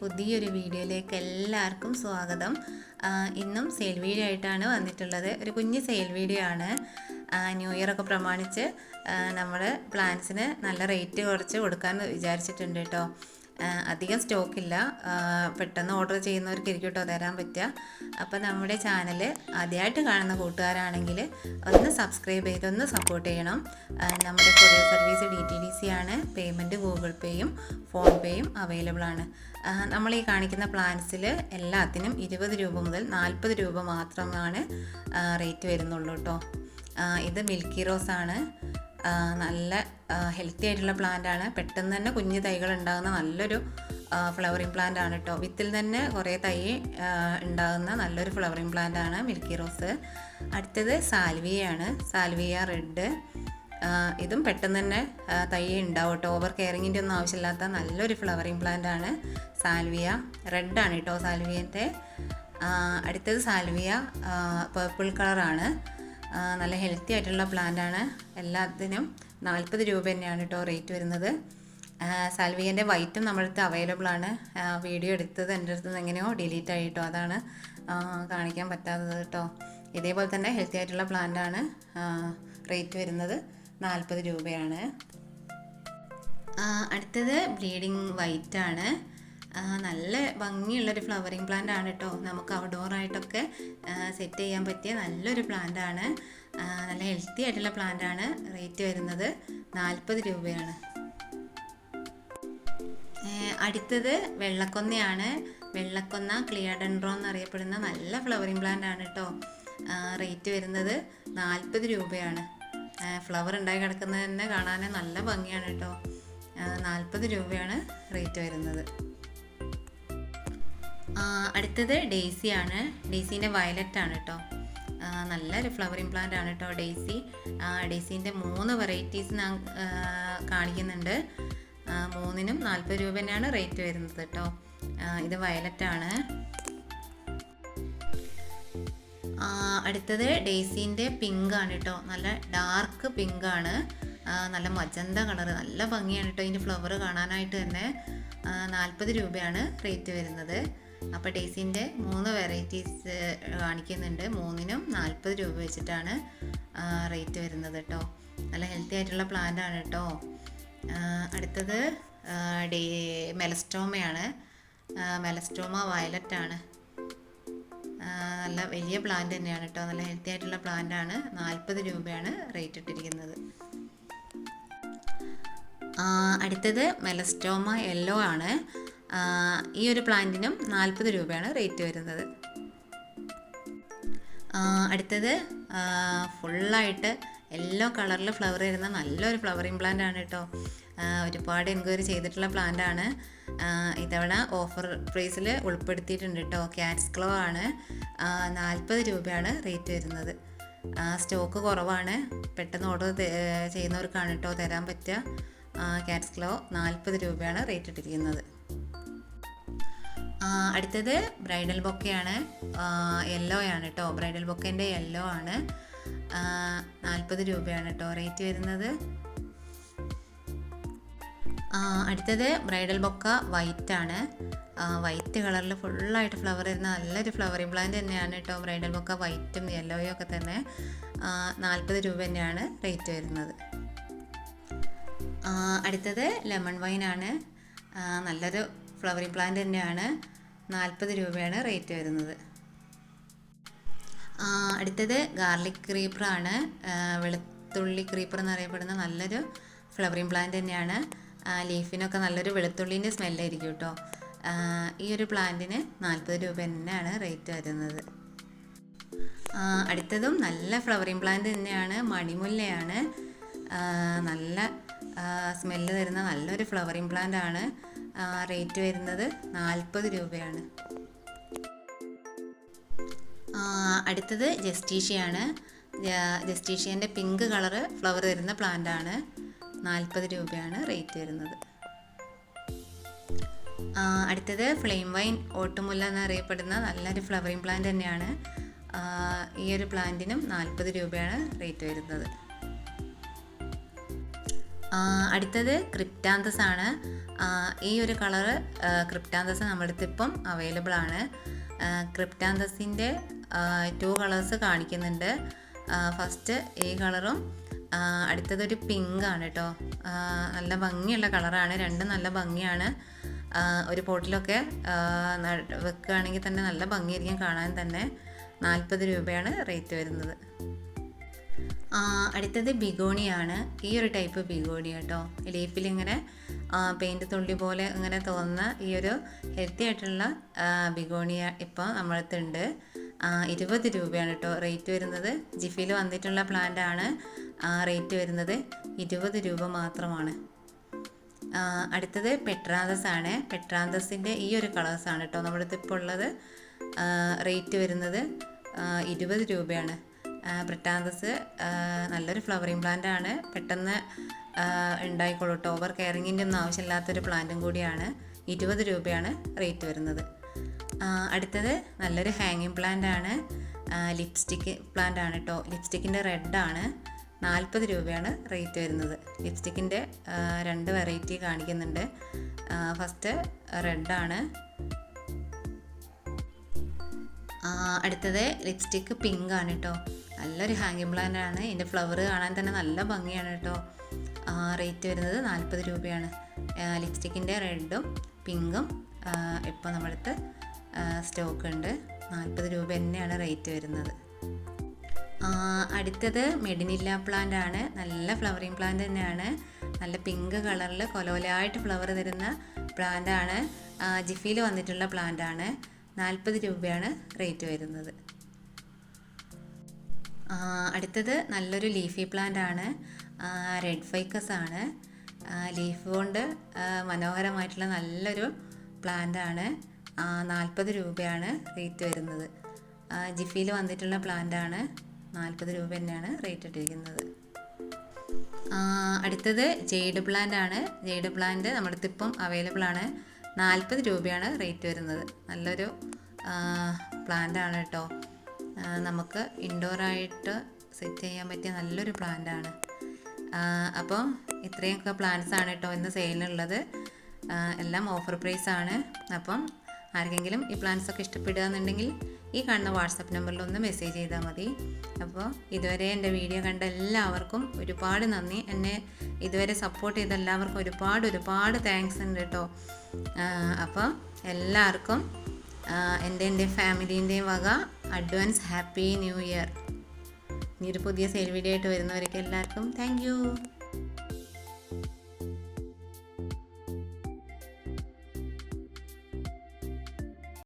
പുതിയൊരു വീഡിയോയിലേക്ക് എല്ലാവർക്കും സ്വാഗതം. ഇന്നും സെയിൽ വീഡിയോ ആയിട്ടാണ് വന്നിട്ടുള്ളത്. ഒരു കുഞ്ഞ് സെയിൽ വീഡിയോ ആണ്. ന്യൂ ഇയറൊക്കെ പ്രമാണിച്ച് നമ്മൾ പ്ലാന്റ്സിന് നല്ല റേറ്റ് കുറച്ച് കൊടുക്കാൻ വിചാരിച്ചിട്ടുണ്ട് കേട്ടോ അധികം സ്റ്റോക്കില്ല പെട്ടെന്ന് ഓർഡർ ചെയ്യുന്നവർക്കായിരിക്കും കേട്ടോ തരാൻ പറ്റുക അപ്പോൾ നമ്മുടെ ചാനൽ ആദ്യമായിട്ട് കാണുന്ന കൂട്ടുകാരാണെങ്കിൽ ഒന്ന് സബ്സ്ക്രൈബ് ചെയ്ത് ഒന്ന് സപ്പോർട്ട് ചെയ്യണം. നമ്മുടെ courier service D T D C ആണ്. പേയ്മെന്റ് ഗൂഗിൾ പേയും ഫോൺ പേയും അവൈലബിൾ ആണ്. നമ്മൾ ഈ കാണിക്കുന്ന പ്ലാൻസിൽ എല്ലാത്തിനും ഇരുപത് രൂപ മുതൽ നാൽപ്പത് രൂപ മാത്രമാണ് റേറ്റ് വരുന്നുള്ളൂ കേട്ടോ ഇത് മിൽക്കി റോസ് ആണ്. നല്ല ഹെൽത്തി ആയിട്ടുള്ള പ്ലാന്റ് ആണ്. പെട്ടെന്ന് തന്നെ കുഞ്ഞു തൈകൾ ഉണ്ടാകുന്ന നല്ലൊരു ഫ്ലവറിങ് പ്ലാന്റ് ആണ് കേട്ടോ വിത്തിൽ തന്നെ കുറേ തൈ ഉണ്ടാകുന്ന നല്ലൊരു ഫ്ലവറിങ് പ്ലാന്റ് ആണ് മിൽക്കി റോസ്. അടുത്തത് സാൽവിയയാണ്. സാൽവിയ റെഡ് ഇതും പെട്ടെന്ന് തന്നെ തൈ ഉണ്ടാവും കേട്ടോ ഓവർ കെയറിങ്ങിന്റെ ഒന്നും ആവശ്യമില്ലാത്ത നല്ലൊരു ഫ്ലവറിങ് പ്ലാന്റ് ആണ് സാൽവിയ. റെഡാണ് കേട്ടോ സാൽവിയന്റെ അടുത്തത് സാൽവിയ പേർപ്പിൾ കളറാണ് നല്ല ഹെൽത്തി ആയിട്ടുള്ള പ്ലാന്റ് ആണ്. എല്ലാത്തിനും നാൽപ്പത് രൂപ തന്നെയാണ് കേട്ടോ റേറ്റ് വരുന്നത്. സാൽവിയന്റെ വൈറ്റും നമ്മളടുത്ത് അവൈലബിൾ ആണ്. വീഡിയോ എടുത്തത് എന്റെ അടുത്ത് നിന്ന് എങ്ങനെയോ ഡിലീറ്റ് ആയി കേട്ടോ അതാണ് കാണിക്കാൻ പറ്റാത്തത് കേട്ടോ ഇതേപോലെ തന്നെ ഹെൽത്തി ആയിട്ടുള്ള പ്ലാന്റ് ആണ് റേറ്റ് വരുന്നത് നാൽപ്പത് രൂപയാണ്. അടുത്തത് ബ്ലീഡിങ് വൈറ്റ് ആണ്. നല്ല ഭംഗിയുള്ളൊരു ഫ്ലവറിങ് പ്ലാന്റ് ആണ് കേട്ടോ നമുക്ക് ഔട്ട്ഡോർ ആയിട്ടൊക്കെ സെറ്റ് ചെയ്യാൻ പറ്റിയ നല്ലൊരു പ്ലാന്റ് ആണ്. നല്ല ഹെൽത്തി ആയിട്ടുള്ള പ്ലാന്റ് ആണ് റേറ്റ് വരുന്നത് നാൽപ്പത് രൂപയാണ്. അടുത്തത് വെള്ളക്കൊന്നയാണ്. വെള്ളക്കൊന്ന ക്ലിയഡൻഡ്രോ എന്നറിയപ്പെടുന്ന നല്ല ഫ്ലവറിങ് പ്ലാന്റ് ആണ് കേട്ടോ റേറ്റ് വരുന്നത് നാൽപ്പത് രൂപയാണ്. ഫ്ലവർ ഉണ്ടായി കിടക്കുന്നത് തന്നെ കാണാൻ നല്ല ഭംഗിയാണ് കേട്ടോ നാൽപ്പത് രൂപയാണ് റേറ്റ് വരുന്നത്. അടുത്തത് ഡെയ്സി ആണ് ഡെയ്സീന്റെ വയലറ്റ് ആണ് കേട്ടോ നല്ലൊരു ഫ്ലവറിങ് പ്ലാന്റ് ആണ് കേട്ടോ ഡെയ്സി. ഡെയ്സീന്റെ മൂന്ന് വെറൈറ്റീസ് ഞാൻ കാണിക്കുന്നുണ്ട്. മൂന്നിനും നാൽപ്പത് രൂപ തന്നെയാണ് റേറ്റ് വരുന്നത് കേട്ടോ ഇത് വയലറ്റ് ആണ് അടുത്തത് ഡെയ്സീന്റെ പിങ്ക് ആണ് കേട്ടോ നല്ല ഡാർക്ക് പിങ്ക് ആണ് നല്ല മജന്ത കളർ നല്ല ഭംഗിയാണ് കേട്ടോ ഇതിന്റെ ഫ്ലവർ കാണാനായിട്ട് തന്നെ. നാൽപ്പത് രൂപയാണ് റേറ്റ് വരുന്നത്. അപ്പോൾ ടേസിന്റെ മൂന്ന് വെറൈറ്റീസ് കാണിക്കുന്നുണ്ട്. മൂന്നിനും നാൽപ്പത് രൂപ വെച്ചിട്ടാണ് റേറ്റ് വരുന്നത് കേട്ടോ നല്ല ഹെൽത്തി ആയിട്ടുള്ള പ്ലാന്റ് ആണ് കേട്ടോ അടുത്തത് ഡേ മെലസ്റ്റോമയാണ്. മെലസ്റ്റോമ വയലറ്റ് ആണ്. നല്ല വലിയ പ്ലാന്റ് തന്നെയാണ് കേട്ടോ നല്ല ഹെൽത്തി ആയിട്ടുള്ള പ്ലാന്റ് ആണ്. നാൽപ്പത് രൂപയാണ് റേറ്റ് ഇട്ടിരിക്കുന്നത്. അടുത്തത് മെലസ്റ്റോമ യെല്ലോ ആണ്. ഈ ഒരു പ്ലാന്റിനും നാൽപ്പത് രൂപയാണ് റേറ്റ് വരുന്നത്. അടുത്തത് ഫുള്ളായിട്ട് യെല്ലോ കളറിൽ ഫ്ലവർ വരുന്ന നല്ലൊരു ഫ്ലവറിങ് പ്ലാന്റ് ആണ് കേട്ടോ. ഒരുപാട് എൻക്വയറി ചെയ്തിട്ടുള്ള പ്ലാന്റ് ആണ്. ഇത്തവണ ഓഫർ പ്രൈസിൽ ഉൾപ്പെടുത്തിയിട്ടുണ്ട് കേട്ടോ. ക്യാറ്റ്സ് ക്ലോ ആണ്. നാൽപ്പത് രൂപയാണ് റേറ്റ് വരുന്നത്. സ്റ്റോക്ക് കുറവാണ്. പെട്ടെന്ന് ഓർഡർ ചെയ്യുന്നവർക്കാണ് കേട്ടോ തരാൻ പറ്റുക. ക്യാറ്റ്സ് ക്ലോ നാൽപ്പത് രൂപയാണ് റേറ്റ് ഇട്ടിരിക്കുന്നത്. അടുത്തത് ബ്രൈഡൽ ബൊക്കയാണ്. യെല്ലോ ആണ് കേട്ടോ ബ്രൈഡൽ ബൊക്കേന്റെ യെല്ലോ ആണ്. നാൽപ്പത് രൂപയാണ് കേട്ടോ റേറ്റ് വരുന്നത്. അടുത്തത് ബ്രൈഡൽ ബൊക്ക വൈറ്റ് ആണ്. വൈറ്റ് കളറിൽ ഫുള്ളായിട്ട് ഫ്ലവർ വരുന്ന നല്ലൊരു ഫ്ലവറിംഗ് പ്ലാന്റ് തന്നെയാണ് കേട്ടോ ബ്രൈഡൽ ബൊക്ക വൈറ്റും യെല്ലോയും ഒക്കെ തന്നെ. നാൽപ്പത് രൂപ തന്നെയാണ് റേറ്റ് വരുന്നത്. അടുത്തത് ലെമൺ വൈൻ ആണ്. നല്ലൊരു ഫ്ലവറിങ് പ്ലാന്റ് തന്നെയാണ് നാൽപ്പത് രൂപയാണ് റേറ്റ് വരുന്നത്. അടുത്തത് ഗാർലിക് ക്രീപ്പറാണ് വെളുത്തുള്ളി ക്രീപ്പർ എന്നറിയപ്പെടുന്ന നല്ലൊരു ഫ്ലവറിങ് പ്ലാന്റ് തന്നെയാണ്. ലീഫിനൊക്കെ നല്ലൊരു വെളുത്തുള്ളിന്റെ സ്മെല്ലായിരിക്കും കേട്ടോ. ഈ ഒരു പ്ലാന്റിന് നാൽപ്പത് രൂപ തന്നെയാണ് റേറ്റ് വരുന്നത്. അടുത്തതും നല്ല ഫ്ലവറിങ് പ്ലാന്റ് തന്നെയാണ് മണിമുല്ലയാണ്. നല്ല സ്മെല്ല് തരുന്ന നല്ലൊരു ഫ്ലവറിങ് പ്ലാന്റ് ആണ് റേറ്റ് വരുന്നത് നാൽപ്പത് രൂപയാണ്. അടുത്തത് ജസ്റ്റീഷ്യയാണ്. ജസ്റ്റീഷ്യന്റെ പിങ്ക് കളറ് ഫ്ലവർ തരുന്ന പ്ലാന്റ് ആണ്. നാൽപ്പത് രൂപയാണ് റേറ്റ് വരുന്നത്. അടുത്തത് ഫ്ലെയിം വൈൻ ഓട്ടുമുല്ല എന്നറിയപ്പെടുന്ന നല്ലൊരു ഫ്ലവറിങ് പ്ലാന്റ് തന്നെയാണ്. ഈ ഒരു പ്ലാന്റിനും നാൽപ്പത് രൂപയാണ് റേറ്റ് വരുന്നത്. അടുത്തത് ക്രിപ്റ്റാന്തസ് ആണ് ഈ ഒരു കളറ് ക്രിപ്റ്റാന്തസ് നമ്മുടെ അടുത്ത് ഇപ്പം അവൈലബിൾ ആണ് ക്രിപ്റ്റാന്തസിന്റെ ടു കളേഴ്സ് കാണിക്കുന്നുണ്ട്. ഫസ്റ്റ് ഈ കളറും അടുത്തതൊരു പിങ്ക് ആണ് കേട്ടോ നല്ല ഭംഗിയുള്ള കളറാണ്. രണ്ടും നല്ല ഭംഗിയാണ്. ഒരു പോട്ടിലൊക്കെ വെക്കുകയാണെങ്കിൽ തന്നെ നല്ല ഭംഗിയായിരിക്കും കാണാൻ തന്നെ. നാൽപ്പത് രൂപയാണ് റേറ്റ് വരുന്നത്. അടുത്തത് ബിഗോണിയാണ്. ഈ ഒരു ടൈപ്പ് ബിഗോണി കേട്ടോ. ലീഫിൽ ഇങ്ങനെ പെയിന്റ് തുള്ളി പോലെ ഇങ്ങനെ തോന്നുന്ന ഈ ഒരു ഹെൽത്തി ആയിട്ടുള്ള ബിഗോണിയ ഇപ്പോൾ നമ്മളടുത്തുണ്ട്. ഇരുപത് രൂപയാണ് കേട്ടോ റേറ്റ് വരുന്നത്. ജിഫിയിൽ വന്നിട്ടുള്ള പ്ലാന്റ് ആണ് റേറ്റ് വരുന്നത് ഇരുപത് രൂപ മാത്രമാണ്. അടുത്തത് പെട്രാന്തസ് ആണ്. പെട്രാന്തസിന്റെ ഈ ഒരു കളേഴ്സാണ് കേട്ടോ നമ്മുടെ അടുത്ത് ഇപ്പോൾ ഉള്ളത് റേറ്റ് വരുന്നത് ഇരുപത് രൂപയാണ്. പെട്രാന്തസ് നല്ലൊരു ഫ്ലവറിങ് പ്ലാന്റ് ആണ്. പെട്ടെന്ന് ഉണ്ടായിക്കൊള്ളൂട്ടോ ഓവർ കെയറിങ്ങിന്റെ ഒന്നും ആവശ്യമില്ലാത്തൊരു പ്ലാന്റും കൂടിയാണ്. ഇരുപത് രൂപയാണ് റേറ്റ് വരുന്നത്. അടുത്തത് നല്ലൊരു ഹാങ്ങിങ് പ്ലാന്റ് ആണ്. ലിപ്സ്റ്റിക്ക് പ്ലാന്റ് ആണ് കേട്ടോ ലിപ്സ്റ്റിക്കിന്റെ റെഡാണ് നാൽപ്പത് രൂപയാണ് റേറ്റ് വരുന്നത്. ലിപ്സ്റ്റിക്കിന്റെ രണ്ട് വെറൈറ്റി കാണിക്കുന്നുണ്ട്. ഫസ്റ്റ് റെഡാണ് അടുത്തത് ലിപ്സ്റ്റിക്ക് പിങ്ക് ആണ് കേട്ടോ നല്ലൊരു ഹാങ്ങിങ് പ്ലാന്റ് ആണ് ഇതിന്റെ ഫ്ലവർ കാണാൻ തന്നെ നല്ല ഭംഗിയാണ് കേട്ടോ. റേറ്റ് വരുന്നത് നാൽപ്പത് രൂപയാണ്. ലിപ്സ്റ്റിക്കിന്റെ റെഡും പിങ്കും ഇപ്പോൾ നമ്മുടെ അടുത്ത് സ്റ്റോക്ക് ഉണ്ട്. നാൽപ്പത് രൂപ തന്നെയാണ് റേറ്റ് വരുന്നത്. അടുത്തത് മെഡിനില്ല പ്ലാന്റ് ആണ് നല്ല ഫ്ലവറിങ് പ്ലാന്റ് തന്നെയാണ്. നല്ല പിങ്ക് കളറിൽ കൊലോലായിട്ട് ഫ്ലവർ തരുന്ന പ്ലാന്റ് ആണ് ജിഫിയിൽ വന്നിട്ടുള്ള പ്ലാന്റ് ആണ് നാൽപ്പത് രൂപയാണ് റേറ്റ് വരുന്നത്. അടുത്തത് നല്ലൊരു ലീഫി പ്ലാന്റ് ആണ്. റെഡ് ഫൈക്കസ് ആണ്. ലീഫ് കൊണ്ട് മനോഹരമായിട്ടുള്ള നല്ലൊരു പ്ലാന്റ് ആണ്. നാൽപ്പത് രൂപയാണ് റേറ്റ് വരുന്നത്. ജിഫിയിൽ വന്നിട്ടുള്ള പ്ലാന്റ് ആണ്. നാൽപ്പത് രൂപ തന്നെയാണ് റേറ്റ് ഇട്ടിരിക്കുന്നത്. അടുത്തത് ജെയ്ഡ് പ്ലാന്റ് ആണ്. ജെയ്ഡ് പ്ലാന്റ് നമ്മുടെ ഇപ്പം അവൈലബിൾ ആണ്. നാൽപ്പത് രൂപയാണ് റേറ്റ് വരുന്നത്. നല്ലൊരു പ്ലാന്റ് ആണ് കേട്ടോ. നമുക്ക് ഇൻഡോറായിട്ട് സെറ്റ് ചെയ്യാൻ പറ്റിയ നല്ലൊരു പ്ലാന്റാണ്. അപ്പോൾ അപ്പം ഇത്രയൊക്കെ പ്ലാന്റ്സ് ആണ് കേട്ടോ ഇന്ന് സെയിലിനുള്ളത്. ആ, എല്ലാം ഓഫർ പ്രൈസ് ആണ്. അപ്പം ആർക്കെങ്കിലും ഈ പ്ലാന്റ്സ് ഒക്കെ ഇഷ്ടപ്പെടുക എന്നുണ്ടെങ്കിൽ ഈ കാണുന്ന വാട്സപ്പ് നമ്പറിൽ ഒന്ന് മെസ്സേജ് ചെയ്താൽ മതി. അപ്പോൾ ഇതുവരെ എന്റെ വീഡിയോ കണ്ട എല്ലാവർക്കും ഒരുപാട് നന്ദി. എന്നെ ഇതുവരെ സപ്പോർട്ട് ചെയ്ത എല്ലാവർക്കും ഒരുപാട് ഒരുപാട് താങ്ക്സ് ഉണ്ട് കേട്ടോ അപ്പോൾ എല്ലാവർക്കും എന്റെ എന്റെ ഫാമിലീന്റെയും വക അഡ്വാൻസ് ഹാപ്പി ന്യൂ ഇയർ. ഇനി ഒരു പുതിയ സെയിൽ വീഡിയോ ആയിട്ട് വരുന്നവരൊക്കെ എല്ലാവർക്കും താങ്ക്